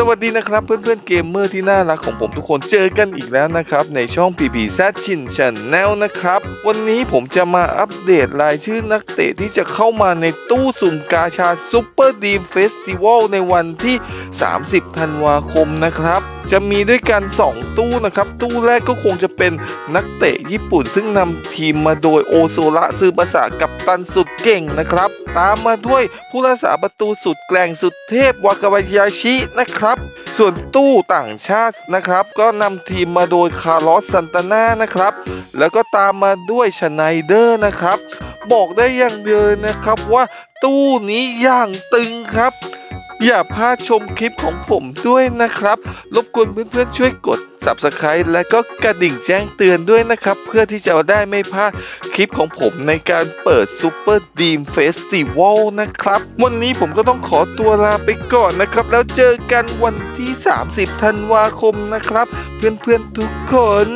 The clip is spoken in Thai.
สวัสดีนะครับเพื่อนๆเกมเมอร์ที่น่ารักของผมทุกคนเจอกันอีกแล้วนะครับ ในช่อง PP z ชินชันแนลนะครับ วันนี้ผมจะมาอัปเดตรายชื่อนักเตะที่จะเข้ามาในตู้สุ่มกาชาซ u เปอร์ดีมเฟสติวัลในวันที่ 30 ธันวาคมนะครับ จะมีด้วยกัน 2 ตู้นะครับ ตู้แรกก็คงจะเป็นนักเตะญี่ปุ่น ซึ่งนำทีมมาโดยโอโซระซือภาษากับตันสุดเก่งนะครับ ตามมาด้วยผู้รักษาประตูสุดแกร่งสุดเทพวากาวายาชินะครับ ส่วนตู้ต่างชาตินะครับ ก็นำทีมมาโดยคาร์ลอสซันตาน่านะครับ แล้วก็ตามมาด้วยชไนเดอร์นะครับ บอกได้อย่างเดียวนะครับว่าตู้นี้อย่างตึงครับ อย่าพลาดชมคลิปของผมด้วยนะครับ รบกวนเพื่อนๆช่วยกด Subscribe และก็กระดิ่งแจ้งเตือนด้วยนะครับ เพื่อที่จะได้ไม่พลาดคลิปของผมในการเปิด Super Dream Festival นะครับ วันนี้ผมก็ต้องขอตัวลาไปก่อนนะครับ แล้วเจอกันวันที่ 30 ธันวาคมนะครับ เพื่อนๆทุกคน